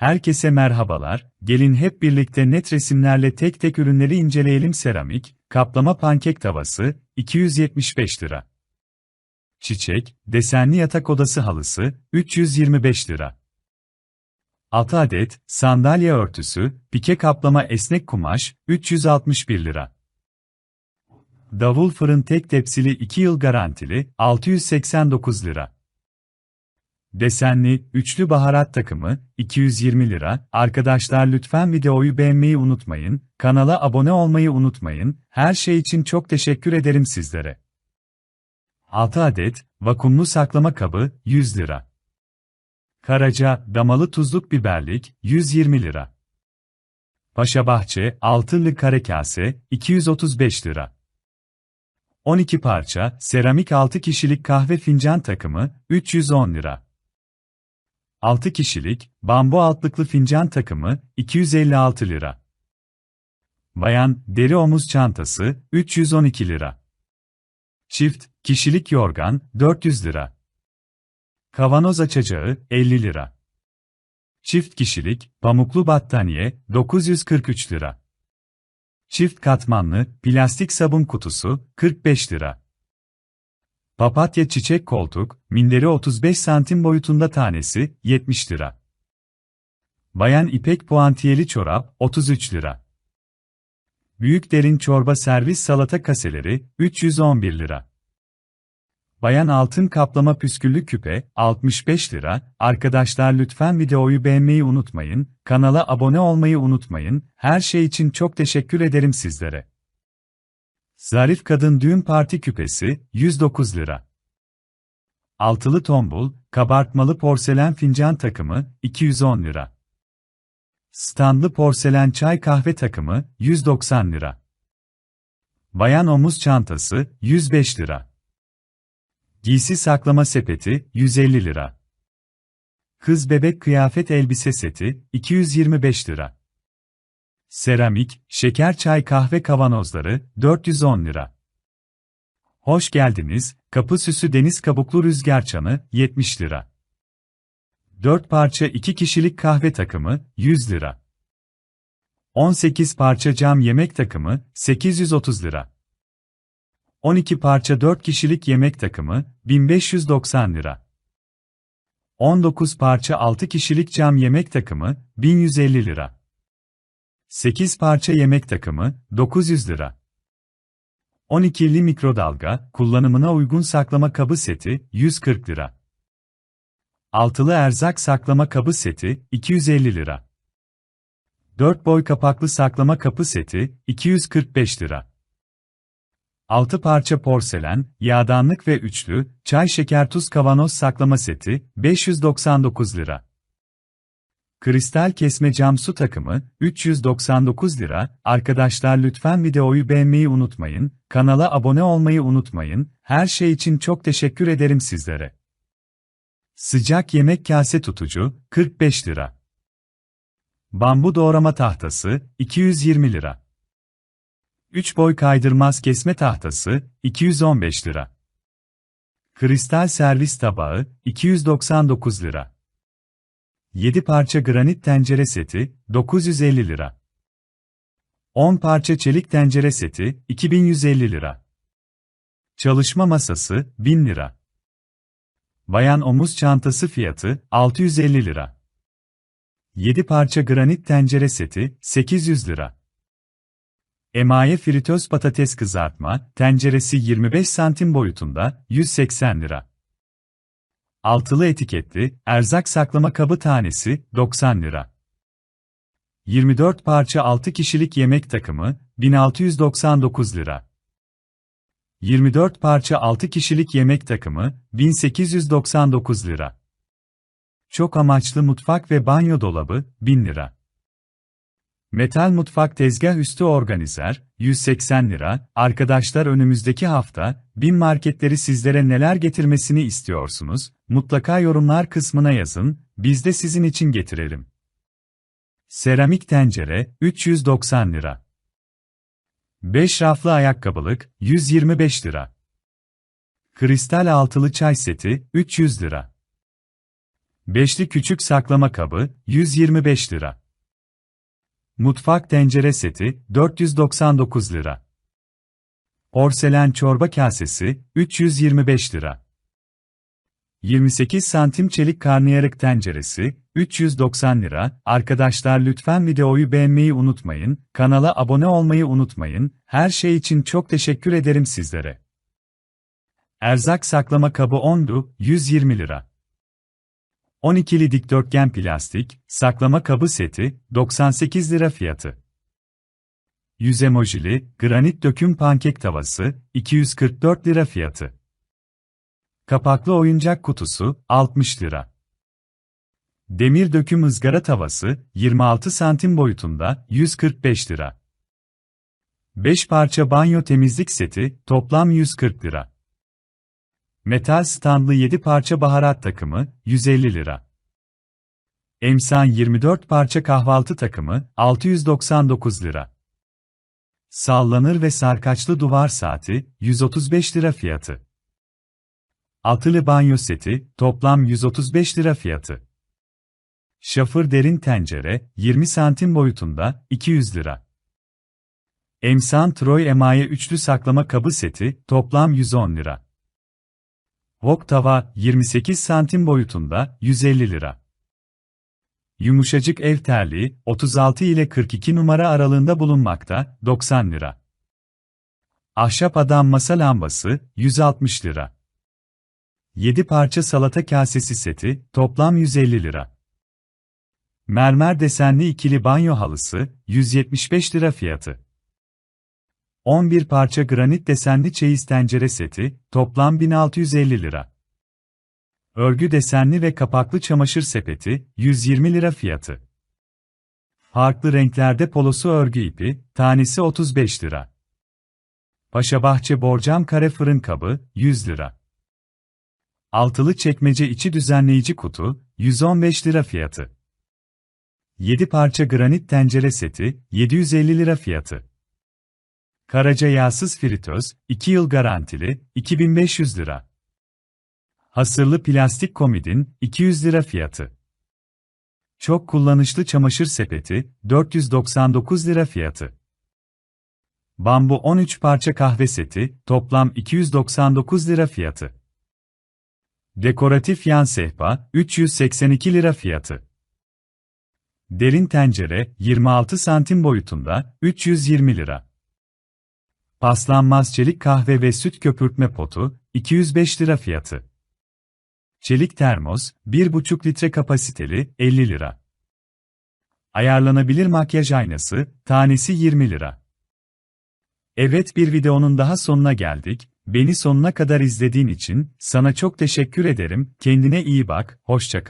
Herkese merhabalar, gelin hep birlikte net resimlerle tek tek ürünleri inceleyelim seramik, kaplama pankek tavası, 275 lira. Çiçek, desenli yatak odası halısı, 325 lira. 6 adet, sandalye örtüsü, pike kaplama esnek kumaş, 361 lira. Davul fırın tek tepsili 2 yıl garantili, 689 lira. Desenli, üçlü baharat takımı, 220 lira. Arkadaşlar lütfen videoyu beğenmeyi unutmayın, kanala abone olmayı unutmayın, her şey için çok teşekkür ederim sizlere. 6 adet, vakumlu saklama kabı, 100 lira. Karaca, damalı tuzluk biberlik, 120 lira. Paşabahçe, altılı kare kase, 235 lira. 12 parça, seramik 6 kişilik kahve fincan takımı, 310 lira. 6 kişilik, bambu altlıklı fincan takımı, 256 lira. Bayan, deri omuz çantası, 312 lira. Çift, kişilik yorgan, 400 lira. Kavanoz açacağı, 50 lira. Çift kişilik, pamuklu battaniye, 943 lira. Çift katmanlı, plastik sabun kutusu, 45 lira. Papatya çiçek koltuk, minderi 35 santim boyutunda tanesi, 70 lira. Bayan ipek puantiyeli çorap, 33 lira. Büyük derin çorba servis salata kaseleri, 311 lira. Bayan altın kaplama püsküllü küpe, 65 lira. Arkadaşlar lütfen videoyu beğenmeyi unutmayın, kanala abone olmayı unutmayın, her şey için çok teşekkür ederim sizlere. Zarif kadın düğün parti küpesi, 109 lira. Altılı tombul, kabartmalı porselen fincan takımı, 210 lira. Standlı porselen çay kahve takımı, 190 lira. Bayan omuz çantası, 105 lira. Giysi saklama sepeti, 150 lira. Kız bebek kıyafet elbise seti, 225 lira. Seramik, şeker çay kahve kavanozları, 410 lira. Hoş geldiniz, kapı süsü deniz kabuklu rüzgar çanı, 70 lira. 4 parça 2 kişilik kahve takımı, 100 lira. 18 parça cam yemek takımı, 830 lira. 12 parça 4 kişilik yemek takımı, 1590 lira. 19 parça 6 kişilik cam yemek takımı, 1150 lira. 8 parça yemek takımı, 900 lira. 12'li mikrodalga, kullanımına uygun saklama kabı seti, 140 lira. Altılı erzak saklama kabı seti, 250 lira. 4 boy kapaklı saklama kapı seti, 245 lira. 6 parça porselen, yağdanlık ve üçlü, çay şeker tuz kavanoz saklama seti, 599 lira. Kristal kesme cam su takımı, 399 lira. Arkadaşlar lütfen videoyu beğenmeyi unutmayın, kanala abone olmayı unutmayın, her şey için çok teşekkür ederim sizlere. Sıcak yemek kase tutucu, 45 lira. Bambu doğrama tahtası, 220 lira. 3 boy kaydırmaz kesme tahtası, 215 lira. Kristal servis tabağı, 299 lira. 7 parça granit tencere seti, 950 lira. 10 parça çelik tencere seti, 2150 lira. Çalışma masası, 1000 lira. Bayan omuz çantası fiyatı, 650 lira. 7 parça granit tencere seti, 800 lira. Emaye fritöz patates kızartma, tenceresi 25 santim boyutunda, 180 lira. Altılı etiketli, erzak saklama kabı tanesi, 90 lira. 24 parça 6 kişilik yemek takımı, 1699 lira. 24 parça 6 kişilik yemek takımı, 1899 lira. Çok amaçlı mutfak ve banyo dolabı, 1000 lira. Metal mutfak tezgah üstü organizer, 180 lira. Arkadaşlar önümüzdeki hafta, bin marketleri sizlere neler getirmesini istiyorsunuz? Mutlaka yorumlar kısmına yazın, biz de sizin için getirelim. Seramik tencere, 390 lira. 5 raflı ayakkabılık, 125 lira. Kristal altılı çay seti, 300 lira. Beşli küçük saklama kabı, 125 lira. Mutfak tencere seti, 499 lira. Porselen çorba kasesi, 325 lira. 28 santim çelik karnıyarık tenceresi, 390 lira. Arkadaşlar lütfen videoyu beğenmeyi unutmayın, kanala abone olmayı unutmayın, her şey için çok teşekkür ederim sizlere. Erzak saklama kabı 10'du, 120 lira. 12'li dikdörtgen plastik, saklama kabı seti, 98 lira fiyatı. 100 emojili, granit döküm pankek tavası, 244 lira fiyatı. Kapaklı oyuncak kutusu, 60 lira. Demir döküm ızgara tavası, 26 santim boyutunda, 145 lira. 5 parça banyo temizlik seti, toplam 140 lira. Metal standlı 7 parça baharat takımı, 150 lira. Emsan 24 parça kahvaltı takımı, 699 lira. Sallanır ve sarkaçlı duvar saati, 135 lira fiyatı. Altılı banyo seti, toplam 135 lira fiyatı. Şafır derin tencere, 20 santim boyutunda, 200 lira. Emsan Troy emaye üçlü saklama kabı seti, toplam 110 lira. Wok tava, 28 santim boyutunda, 150 lira. Yumuşacık ev terliği, 36 ile 42 numara aralığında bulunmakta, 90 lira. Ahşap adam masa lambası, 160 lira. 7 parça salata kasesi seti, toplam 150 lira. Mermer desenli ikili banyo halısı, 175 lira fiyatı. 11 parça granit desenli çeyiz tencere seti, toplam 1650 lira. Örgü desenli ve kapaklı çamaşır sepeti, 120 lira fiyatı. Farklı renklerde polosu örgü ipi, tanesi 35 lira. Paşabahçe borcam kare fırın kabı, 100 lira. Altılı çekmece içi düzenleyici kutu, 115 lira fiyatı. 7 parça granit tencere seti, 750 lira fiyatı. Karaca yağsız fritöz, 2 yıl garantili, 2500 lira. Hasırlı plastik komidin, 200 lira fiyatı. Çok kullanışlı çamaşır sepeti, 499 lira fiyatı. Bambu 13 parça kahve seti, toplam 299 lira fiyatı. Dekoratif yan sehpa, 382 lira fiyatı. Derin tencere, 26 santim boyutunda, 320 lira. Paslanmaz çelik kahve ve süt köpürtme potu, 205 lira fiyatı. Çelik termos, 1,5 litre kapasiteli, 50 lira. Ayarlanabilir makyaj aynası, tanesi 20 lira. Evet bir videonun daha sonuna geldik. Beni sonuna kadar izlediğin için sana çok teşekkür ederim. Kendine iyi bak, hoşça kal.